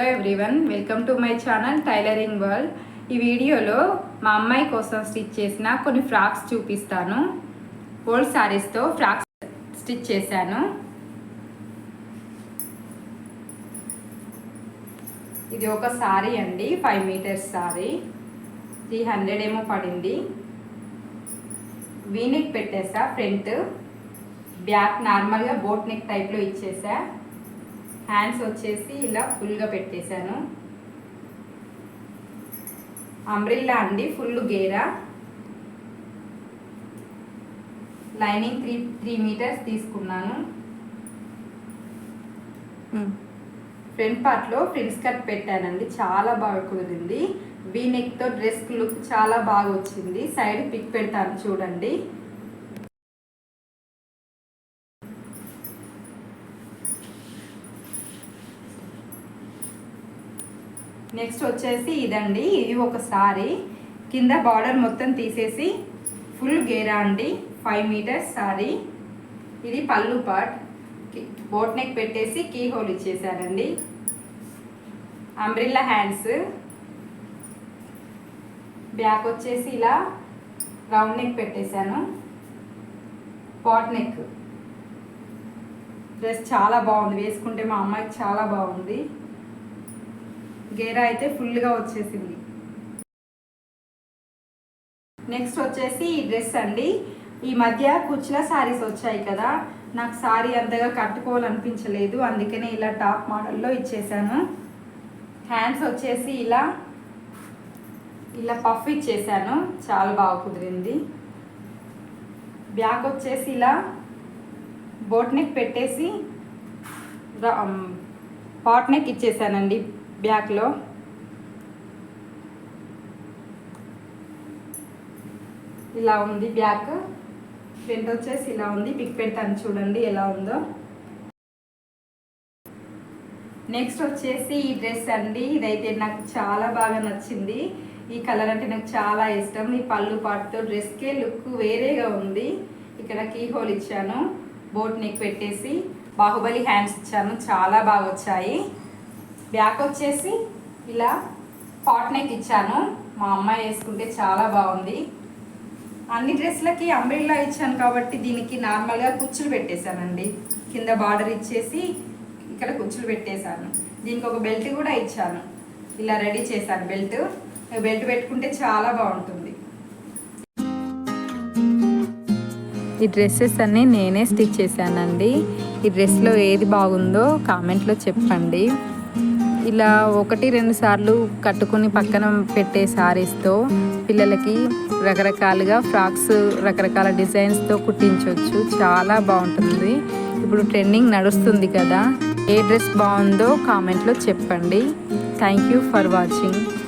Hello everyone welcome to my channel tailoring world ఈ వీడియోలో మా అమ్మాయి కోసం స్టిచ్ చేసిన కొన్ని ఫ్రాక్స్ చూపిస్తాను. ఓల్డ్ శారీస్తో ఫ్రాక్స్ స్టిచ్ చేశాను. ఇది ఒక శారీ అండి five metres sari. Three hundred ఏమో పడింది. వీనెక్ పెట్టేసా ఫ్రంట్ బ్యాక్ నార్మల్గా బోట్ నెక్ టైప్లో ఇచ్చేసా. హ్యాండ్స్ వచ్చేసి ఇలా ఫుల్గా పెట్టేశాను. అంబ్రిల్లా అండి ఫుల్ గేరా. లైనింగ్ త్రీ త్రీ మీటర్స్ తీసుకున్నాను. ఫ్రంట్ పార్ట్లో ఫ్రిన్స్ కట్ పెట్టానండి చాలా బాగా కుదిరింది. నెక్తో డ్రెస్ లుక్ చాలా బాగా వచ్చింది. సైడ్ పిక్ పెడతాను చూడండి. నెక్స్ట్ వచ్చేసి ఇదండి. ఇది ఒక సారీ. కింద బార్డర్ మొత్తం తీసేసి ఫుల్ గేరా అండి ఫైవ్ మీటర్స్ సారీ. ఇది పళ్ళు పార్ట్. బోట్ నెక్ పెట్టేసి key hole ఇచ్చేసారండి. Umbrella hands. Back వచ్చేసి ఇలా రౌండ్ నెక్ పెట్టేశాను. Pot neck. డ్రెస్ చాలా బాగుంది. వేసుకుంటే మా అమ్మాయికి చాలా బాగుంది. గేరా అయితే ఫుల్గా వచ్చేసింది. నెక్స్ట్ వచ్చేసి ఈ డ్రెస్ అండి. ఈ మధ్య కుచ్ల శారీస్ వచ్చాయి కదా. నాకు శారీ అంతగా కట్టుకోవాలనిపించలేదు. అందుకనే ఇలా టాప్ మోడల్లో ఇచ్చేసాను. హ్యాండ్స్ వచ్చేసి ఇలా ఇలా పఫ్ ఇచ్చేసాను. చాలా బాగా కుదిరింది. బ్యాక్ వచ్చేసి ఇలా బోట్ నెక్ పెట్టేసి పాట్ నెక్ ఇచ్చేసానండి. బ్యాక్లో. ఇలా ఉంది బ్యాక్. ఫ్రంట్ వచ్చేసి ఇలా ఉంది. పిక్ పెడతాను చూడండి ఎలా ఉందో. నెక్స్ట్ వచ్చేసి ఈ డ్రెస్ అండి. ఇదైతే నాకు చాలా బాగా నచ్చింది. ఈ కలర్ అంటే నాకు చాలా ఇష్టం. ఈ పళ్ళు పాటుతో డ్రెస్కే లుక్ వేరేగా ఉంది. ఇక్కడ కీ హోల్ ఇచ్చాను. బోట్ నెక్ పెట్టేసి. బాహుబలి హ్యాండ్స్ ఇచ్చాను. చాలా బాగా వచ్చాయి. బ్యాక్ వచ్చేసి ఇలా పాట్ నెక్ ఇచ్చాను. మా అమ్మాయి వేసుకుంటే చాలా బాగుంది. అన్ని డ్రెస్లకి అంబ్రిల్లా ఇచ్చాను కాబట్టి దీనికి నార్మల్గా కుచ్చులు పెట్టేశానండి. కింద బార్డర్ ఇచ్చేసి ఇక్కడ కుచ్చులు పెట్టేశాను. దీనికి ఒక బెల్ట్ కూడా ఇచ్చాను. ఇలా రెడీ చేశాను బెల్ట్. బెల్ట్ పెట్టుకుంటే చాలా బాగుంటుంది. ఈ డ్రెస్సెస్ అన్నీ నేనే స్టిచ్ చేశానండి. ఈ డ్రెస్లో ఏది బాగుందో కామెంట్లో చెప్పండి. ఇలా ఒకటి రెండు సార్లు కట్టుకుని పక్కన పెట్టే శారీస్తో పిల్లలకి రకరకాలుగా ఫ్రాక్స్ రకరకాల డిజైన్స్తో కుట్టించవచ్చు చాలా బాగుంటుంది. ఇప్పుడు ట్రెండింగ్ నడుస్తుంది కదా. ఏ డ్రెస్ బాగుందో కామెంట్లో చెప్పండి. Thank you for watching.